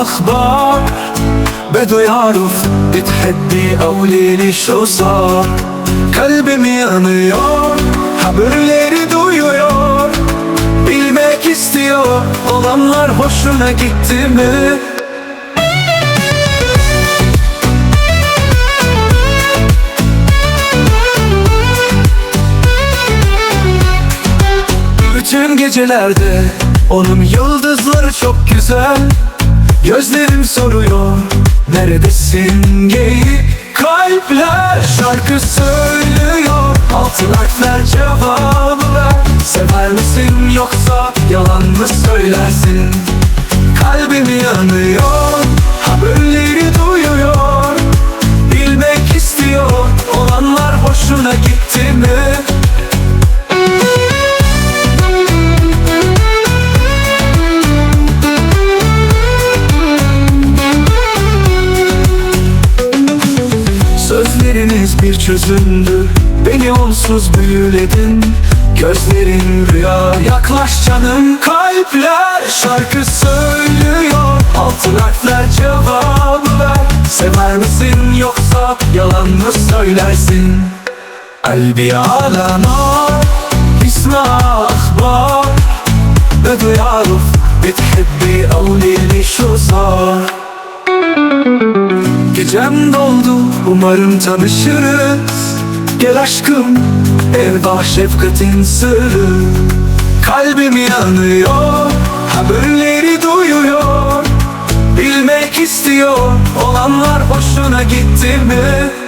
أخبار بده يعرف بتحبي قولي لي شو صار Kalbim yanıyor Haberleri duyuyor Bilmek istiyor Olanlar hoşuna gitti mi? Bütün gecelerde onun yıldızları çok güzel. Gözlerim soruyor Neredesin? geyik Kalpler şarkı söylüyor. Altın harfler cevabı ver. Sever misin yoksa yalan mı söylersin Sözleriniz bir çözümdü Beni onsuz büyüledin Gözlerin rüya Yaklaş canım kalpler Şarkı söylüyor Altın harfler cevabı ver Sever misin yoksa yalan mı söylersin قلبي على نار اسمع أخبار بده يعرف بتحبي قولي لي شو صار Gecem doldu umarım tanışırız. Gel aşkım ev bah şefkatin sırrı. Kalbim yanıyor haberleri duyuyor. Bilmek istiyor olanlar hoşuna gitti mi?